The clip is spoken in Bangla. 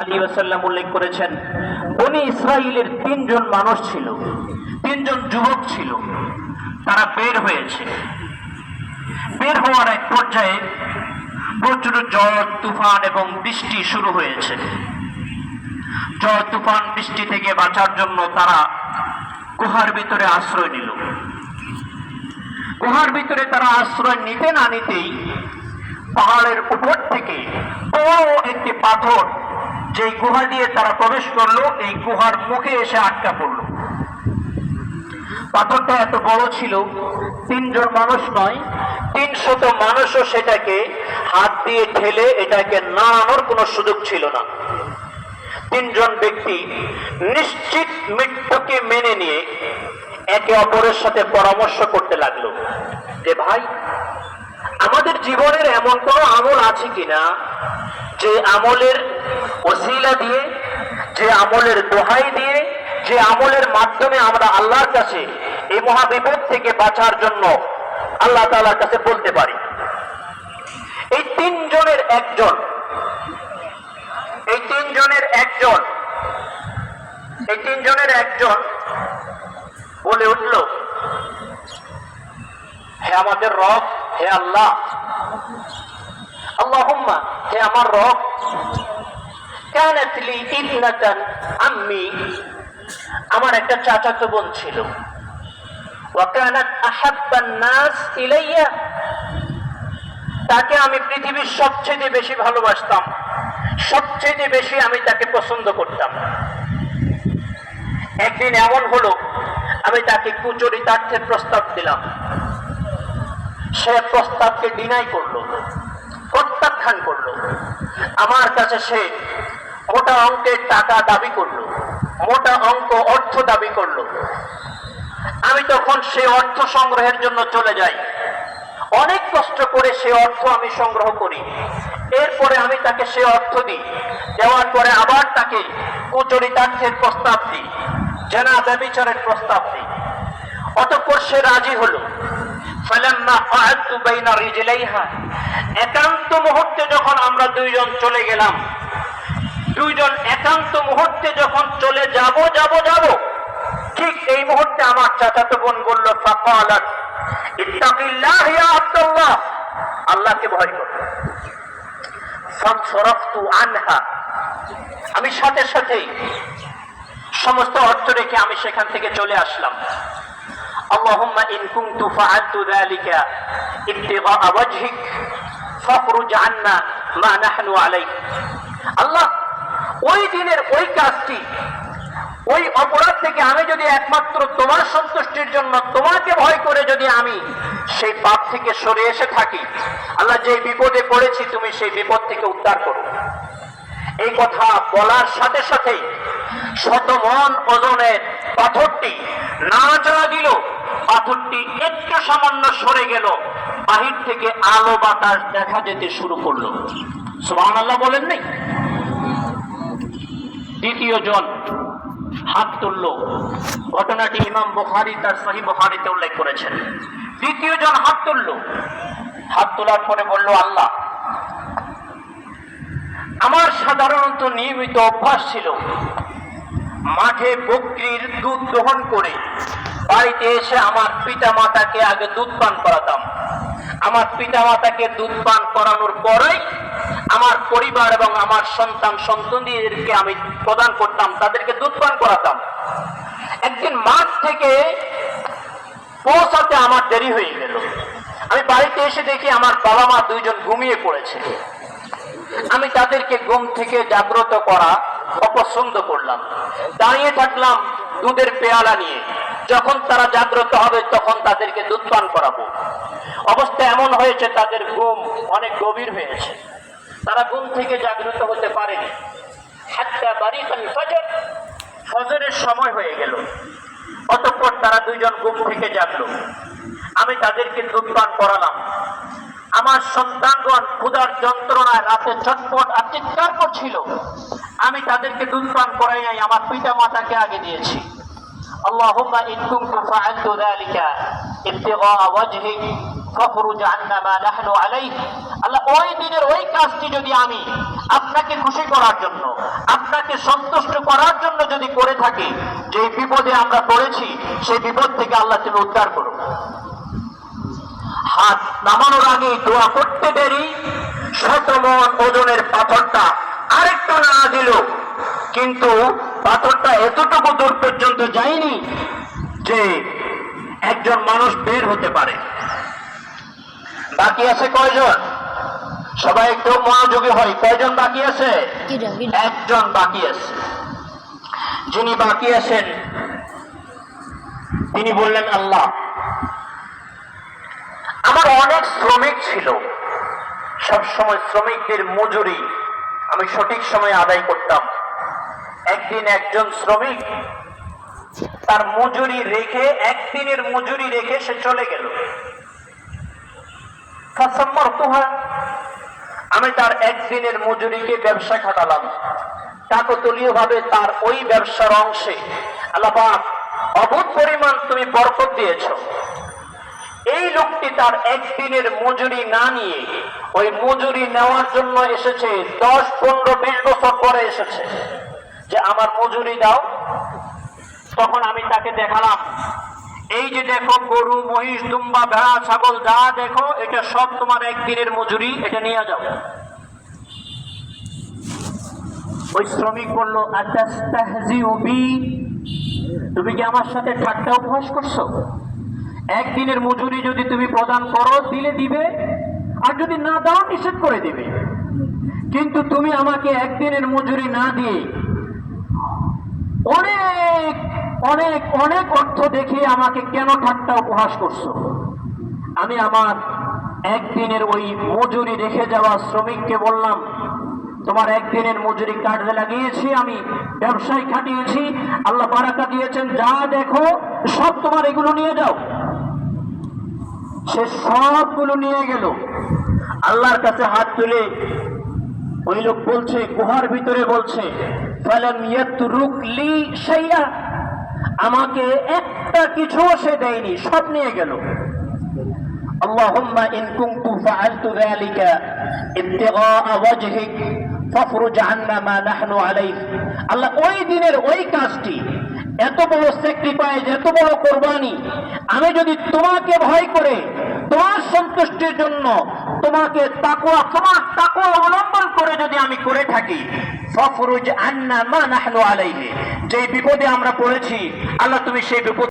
আলী উল্লেখ করেছেন, বনি ইসরায়েলের তিনজন মানুষ ছিল, তিনজন যুবক ছিল, তারা বের হয়েছে। বের হওয়ার এক পর্যায়ে প্রচুর ঝড়, তুফান এবং বৃষ্টি শুরু হয়েছে। ঝড়, তুফান, বৃষ্টি থেকে বাঁচার জন্য তারা গুহার ভিতরে আশ্রয় নিল। গুহার ভিতরে তারা আশ্রয় নিতে না নিতেই পাহাড়ের উপর থেকে বড় একটি পাথর যে গুহা দিয়ে তারা প্রবেশ করল, এই গুহার মুখে এসে আটকা পড়ল। পাথরটা এত বড় ছিল, তিনজন মানুষ নয়, তিনশত মানুষও সেটাকে হাত দিয়ে ঠেলে এটাকে নাড়ানোর কোনো সুযোগ ছিল না। তিনজন ব্যক্তি নিশ্চিত মৃত্যুকে মেনে নিয়ে একে অপরের সাথে পরামর্শ করতে লাগল যে, ভাই আমাদের জীবনের এমন কোন আমল আছে কিনা? যে আমলের ওসিলা দিয়ে, যে আমলের দোহাই দিয়ে, যে আমলের মাধ্যমে আমরা আল্লাহর কাছে এই মহাবিপদ থেকে বাঁচার জন্য আল্লাহ তাআলার কাছে বলতে পারি। এই তিনজনের একজন, এই তিনজনের একজন, এই তিনজনের একজন বলে উঠল, হে আমাদের রব হে আল্লাহ। আল্লাহুম্মা, হে আমার রব। কানাত লি ইবনাতান আম্মি। আমার একটা চাচাতো বোন ছিল। ওয়া কানাত আহাব্বান নাস ইলাইয়া। তাকে আমি পৃথিবীর সবচেয়ে বেশি ভালোবাসতাম। সবচেয়ে বেশি আমি তাকে পছন্দ করতাম। একদিন এমন হলো, আমি তাকে কুচরিতার্থের প্রস্তাব দিলাম। সে প্রস্তাবকে ডিনাই করল, প্রত্যাখ্যান করল। আমার কাছে সে মোটা অঙ্কের টাকা দাবি করল, মোটা অঙ্ক অর্থ দাবি করল। আমি তখন সে অর্থ সংগ্রহের জন্য চলে যাই। অনেক কষ্ট করে সে অর্থ আমি সংগ্রহ করি। এরপরে আমি তাকে সে অর্থ দিই। দেওয়ার পরে আবার তাকে কুচরিতার্থের প্রস্তাব দিই, জেনা ব্যবিচারের প্রস্তাব দিই। অতঃপর সে রাজি হলো। একান্ত মুহূর্তে যখন আমরা দুইজন চলে গেলাম, দুইজন একান্ত মুহূর্তে যখন চলে যাব যাব যাব, ঠিক এই মুহূর্তে আমার চাচাতো বোন বলল আব্দুল্লাহ। আল্লাহকে ভয় কর। আনহা। আমি সাথে সাথেই সমস্ত অর্থ রেখে আমি সেখান থেকে চলে আসলাম। اللهم إن كنت فعلت ذلك ابتغاء وجهك فاخرج عنا ما نحن عليه আল্লাহ ওই দিনের ওই কাজটি ওই অপরাধ থেকে আমি যদি একমাত্র তোমার সন্তুষ্টির জন্য তোমাকে ভয় করে যদি আমি সেই পাপ থেকে সরে এসে থাকি আল্লাহ যে বিপদে পড়েছি তুমি সেই বিপদ থেকে উদ্ধার করো এই কথা বলার সাথে সাথেই শতমন ওজনের পাথরটি নাড়াচাড়া দিল পাথরটি একটু সামান্য সরে গেল, বাহির থেকে আলো বাতাস দেখা যেতে শুরু করল। সুবহান আল্লাহ বলেন নাই? দ্বিতীয় জন হাত তুললো। ঘটনাটি ইমাম বুখারী তার সহি বুখারীতে উল্লেখ করেছেন। দ্বিতীয় জন হাত তুললো। হাত তোলার পরে বলল, আল্লাহ, আমার সাধারণত নিয়মিত অভ্যাস ছিল মাঠে বকরির দুধ গ্রহণ করে বাড়িতে এসে আমার পিতা মাতাকে আগে দুধ পান করাতাম। আমার পিতা মাতাকে দুধ পান করানোর পরেই আমার পরিবার এবং আমার সন্তান, সন্ততিদেরকে আমি প্রদান করতাম, তাদেরকে দুধ পান করাতাম। একদিন মাঠ থেকে পৌঁছাতে আমার দেরি হয়ে গেল। আমি বাড়িতে এসে দেখি আমার বাবা মা দুইজন ঘুমিয়ে পড়েছে। আমি তাদেরকে ঘুম থেকে জাগ্রত করা অপছন্দ করলাম। দাঁড়িয়ে থাকলাম দুধের পেয়ালা নিয়ে। যখন তারা জাগ্রত হবে, তখন তাদেরকে দুধ পান করাবো। অবস্থা এমন হয়েছে, তাদের ঘুম অনেক গভীর হয়েছে। তারা ঘুম থেকে জাগ্রত হতে পারেনি। হাত্তা বাড়ি ফজর, ফজরের সময় হয়ে গেল। অতঃপর তারা দুইজন ঘুম থেকে জাগলো। আমি তাদেরকে দুধ পান করালাম। আমার সন্তানগণ ক্ষুধার যন্ত্রণায় রাতে চটপট আর চিৎকার করছিল। আমি তাদেরকে দুধ পান করাই নাই, আমার পিতা মাতাকে আগে দিয়েছি। اللهم إن كنت فعلت ذلك ابتغاء وجهك فاخرج عنا ما نحن عليه আল্লাহ ওই দিনের ওই কাজটি যদি আমি আপনাকে খুশি করার জন্য আপনাকে সন্তুষ্ট করার জন্য যদি করে থাকি যে বিপদে আমরা পড়েছি সেই বিপদ থেকে আল্লাহ তুমি উদ্ধার করো হাত নামানোর আগে দোয়া করতে দেরি শতমন ওজনের পাথরটা আরেকটা না দিল কিন্তু পাথরটা এতটুকু দূর পর্যন্ত যায়নি যে একজন মানুষ বের হতে পারে। বাকি আছে কয়জন? সবাই একটু মনোযোগী হয়। কয়জন বাকি আছে? একজন বাকি আছে। যিনি বাকি আছেন তিনি বললেন আল্লাহ আমার অনেক শ্রমিক ছিল। সব সময় শ্রমিকদের মজুরি আমি সঠিক সময়ে আদায় করতাম। একদিন একজন শ্রমিক তার মজুরি রেখে, একদিনের মজুরি রেখে সে চলে গেল। আমি তার একদিনের মজুরিকে ব্যবসা খাটালাম। কাকতলীয় ভাবে তার ওই ব্যবসার অংশে আল্লাহ পাক অভূত পরিমাণ তুমি বরকত দিয়েছ। এই লোকটি তার একদিনের মজুরি না নিয়ে ওই মজুরি নেওয়ার জন্য এসেছে, দশ, পনেরো, বিশ বছর পরে এসেছে। যে আমার মজুরি দাও। তখন আমি তাকে দেখালাম, এই যে দেখো গরু, মহিষ, দুম্বা, ভেড়া, ছাগল, যা দেখো, এটা সব তোমার একদিনের মজুরি, এটা নিয়ে যাও। ওই শ্রমিক বলল বি তুমি কি আমার সাথে ঠাট্টা উপহাস করছ? একদিনের মজুরি যদি তুমি প্রদান করো, দিলে দিবে, আর যদি না দাও, নিষেধ করে দিবে। কিন্তু তুমি আমাকে একদিনের মজুরি না দিয়ে অনেক অনেক অনেক অর্থ দেখে আমাকে কেন ঠাট্টা উপহাস করছ? আমি আমার একদিনের ওই মজুরি রেখে যাওয়া শ্রমিককে বললাম, তোমার একদিনের মজুরি কাজে লাগিয়েছি, আমি ব্যবসায় খাটিয়েছি, আল্লাহ বারাকা দিয়েছেন, যা দেখো, সব তোমার এগুলো নিয়ে যাও। সে সবগুলো নিয়ে গেল। আল্লাহর কাছে হাত তুলে ওই লোক বলছে, গুহার ভিতরে বলছে ফালাম ইয়াতরুক লি শাইআ আমাকে একটা কিছুও সে দেয়নি সব নিয়ে গেল اللهم إن كنت فعلت ذلك ابتغاء وجهك فافرج عنا ما نحن عليه আল্লাহ ওই দিনের ওই কাজটি এত বড় স্যাক্রিফাইস এত বড় কোরবানি আমি যদি তোমাকে ভয় করে তোমার সন্তুষ্টির জন্য তোমাকে তাকুয়া তোমার তাকুয়া অবলম্বন করে যদি আমি করে থাকি ফফরুজ আন্না মা নাহনু আলাইহি। যে বিপদে আমরা পড়েছি আল্লাহ তুমি সেই বিপদ